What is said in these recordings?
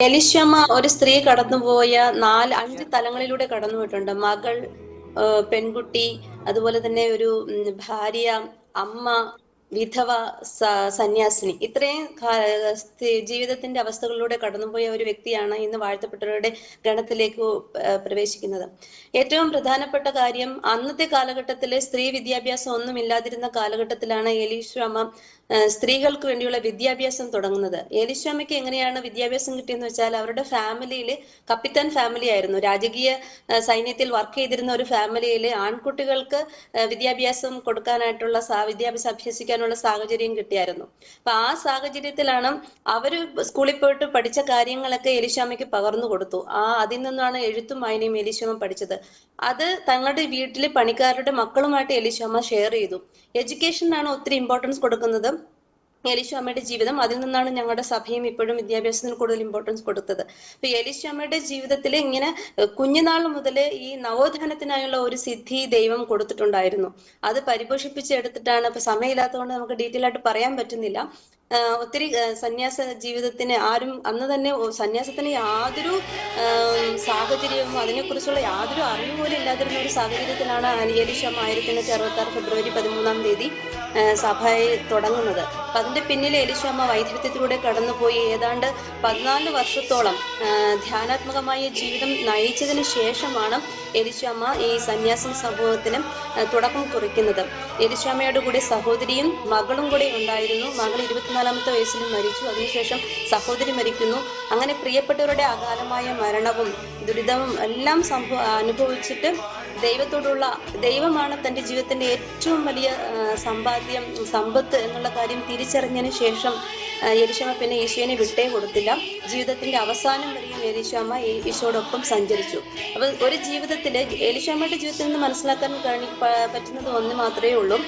എലിശമ്മ ഒരു സ്ത്രീ കടന്നുപോയ നാല് അഞ്ച് തലങ്ങളിലൂടെ കടന്നുപോയിട്ടുണ്ട്. മകൾ പെൺകുട്ടി അതുപോലെ തന്നെ ഒരു ഭാര്യ അമ്മ വിധവ സന്യാസിനി. ഇത്രയും ജീവിതത്തിന്റെ അവസ്ഥകളിലൂടെ കടന്നുപോയ ഒരു വ്യക്തിയാണ് ഇന്ന് വാഴ്ത്തപ്പെട്ടവരുടെ ഗണത്തിലേക്ക് പ്രവേശിക്കുന്നത്. ഏറ്റവും പ്രധാനപ്പെട്ട കാര്യം അന്നത്തെ കാലഘട്ടത്തിലെ സ്ത്രീ വിദ്യാഭ്യാസം ഒന്നും ഇല്ലാതിരുന്ന കാലഘട്ടത്തിലാണ് എലീശ്വമ്മ സ്ത്രീകൾക്ക് വേണ്ടിയുള്ള വിദ്യാഭ്യാസം തുടങ്ങുന്നത്. ഏലിശ്വാമയ്ക്ക് എങ്ങനെയാണ് വിദ്യാഭ്യാസം കിട്ടിയെന്ന് വെച്ചാൽ അവരുടെ ഫാമിലിയിൽ കപ്പിത്താൻ ഫാമിലി ആയിരുന്നു. രാജകീയ സൈന്യത്തിൽ വർക്ക് ചെയ്തിരുന്ന ഒരു ഫാമിലിയിൽ ആൺകുട്ടികൾക്ക് വിദ്യാഭ്യാസം കൊടുക്കാനായിട്ടുള്ള വിദ്യാഭ്യാസം അഭ്യസിക്കാനുള്ള സാഹചര്യം കിട്ടിയായിരുന്നു. അപ്പൊ ആ സാഹചര്യത്തിലാണ് അവർ സ്കൂളിൽ പോയിട്ട് പഠിച്ച കാര്യങ്ങളൊക്കെ എലിശാമയ്ക്ക് പകർന്നു കൊടുത്തു. ആ അതിൽ നിന്നാണ് എഴുത്തും വായനയും എലിശാമ പഠിച്ചത്. അത് തങ്ങളുടെ വീട്ടിലെ പണിക്കാരുടെ മക്കളുമായിട്ട് എലിശാമ ഷെയർ ചെയ്തു. എഡ്യൂക്കേഷനാണ് ഒത്തിരി ഇമ്പോർട്ടൻസ് കൊടുക്കുന്നത്. എലിശാമ്മയുടെ ജീവിതം. അതിൽ നിന്നാണ് ഞങ്ങളുടെ സഭയും ഇപ്പോഴും വിദ്യാഭ്യാസത്തിന് കൂടുതൽ ഇമ്പോർട്ടൻസ് കൊടുത്തത്. അപ്പൊ എലിശാമ്മയുടെ ജീവിതത്തിൽ ഇങ്ങനെ കുഞ്ഞുനാൾ മുതൽ ഈ നവോത്ഥാനത്തിനായുള്ള ഒരു സിദ്ധി ദൈവം കൊടുത്തിട്ടുണ്ടായിരുന്നു. അത് പരിപോഷിപ്പിച്ചെടുത്തിട്ടാണ് ഇപ്പൊ സമയമില്ലാത്തതുകൊണ്ട് നമുക്ക് ഡീറ്റെയിൽ ആയിട്ട് പറയാൻ പറ്റുന്നില്ല. ഒത്തിരി സന്യാസ ജീവിതത്തിന് ആരും അന്ന് തന്നെ സന്യാസത്തിന് യാതൊരു സാഹചര്യവും അതിനെക്കുറിച്ചുള്ള യാതൊരു അറിവ് പോലും ഇല്ലാതിരുന്ന ഒരു സാഹചര്യത്തിലാണ് അനിയലിശം ആയിരത്തി എണ്ണൂറ്റി അറുപത്തി ആറ് ഫെബ്രുവരി പതിമൂന്നാം തീയതി സഭയെ തുടങ്ങുന്നത്. അപ്പൊ അതിന്റെ പിന്നിൽ എലിശാമ വൈദ്യുത്യത്തിലൂടെ കടന്നുപോയി. ഏതാണ്ട് പതിനാല് വർഷത്തോളം ധ്യാനാത്മകമായ ജീവിതം നയിച്ചതിന് ശേഷമാണ് എലിശാമ ഈ സന്യാസം സമൂഹത്തിന് തുടക്കം കുറിക്കുന്നത്. എലിശാമ്മയുടെ കൂടി സഹോദരിയും മകളും കൂടെ ഉണ്ടായിരുന്നു. മകൾ ഇരുപത്തിനാലാമത്തെ വയസ്സിൽ മരിച്ചു. അതിനുശേഷം സഹോദരി മരിക്കുന്നു. അങ്ങനെ പ്രിയപ്പെട്ടവരുടെ അകാലമായ മരണവും ദുരിതവും എല്ലാം സംഭവ അനുഭവിച്ചിട്ട് ദൈവത്തോടുള്ള ദൈവമാണ് തന്റെ ജീവിതത്തിന്റെ ഏറ്റവും വലിയ സമ്പാദ്യം സമ്പത്ത് എന്നുള്ള കാര്യം തിരിച്ചറിഞ്ഞതിന് ശേഷം യരിശമ്മ പിന്നെ ഈശോനെ വിട്ടേ കൊടുത്തില്ല. ജീവിതത്തിന്റെ അവസാനം വരെയും ഈ- ഈശോടൊപ്പം സഞ്ചരിച്ചു. അപ്പോൾ ഒരു ജീവിതത്തിൽ എലിശാമയുടെ ജീവിതത്തിൽ നിന്ന് മനസ്സിലാക്കാൻ പറ്റുന്നത് ഒന്ന് മാത്രമേ ഉള്ളൂ.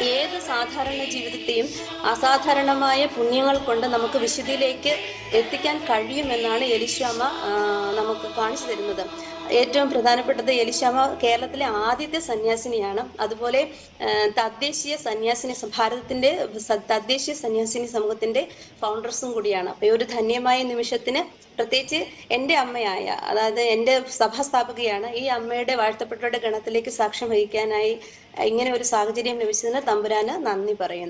ഏത് സാധാരണ ജീവിതത്തെയും അസാധാരണമായ പുണ്യങ്ങൾ കൊണ്ട് നമുക്ക് വിശുദ്ധിയിലേക്ക് എത്തിക്കാൻ കഴിയുമെന്നാണ് എലിശാമ നമുക്ക് കാണിച്ചു തരുന്നത്. ഏറ്റവും പ്രധാനപ്പെട്ടത് എലിശാമ കേരളത്തിലെ ആദ്യത്തെ സന്യാസിനിയാണ്. അതുപോലെ തദ്ദേശീയ സന്യാസിനി ഭാരതത്തിന്റെ തദ്ദേശീയ സന്യാസിനി സമൂഹത്തിന്റെ ഫൗണ്ടേഴ്സും കൂടിയാണ്. അപ്പൊ ഒരു ധന്യമായ നിമിഷത്തിന് പ്രത്യേകിച്ച് എന്റെ അമ്മയായ അതായത് എന്റെ സഭാസ്ഥാപകയാണ് ഈ അമ്മയുടെ വാഴ്ത്തപ്പെട്ടവരുടെ ഗണത്തിലേക്ക് സാക്ഷ്യം വഹിക്കാനായി ഇങ്ങനെ ഒരു സാഹചര്യം ലഭിച്ചതിന് തമ്പുരാന് നന്ദി പറയുന്നു.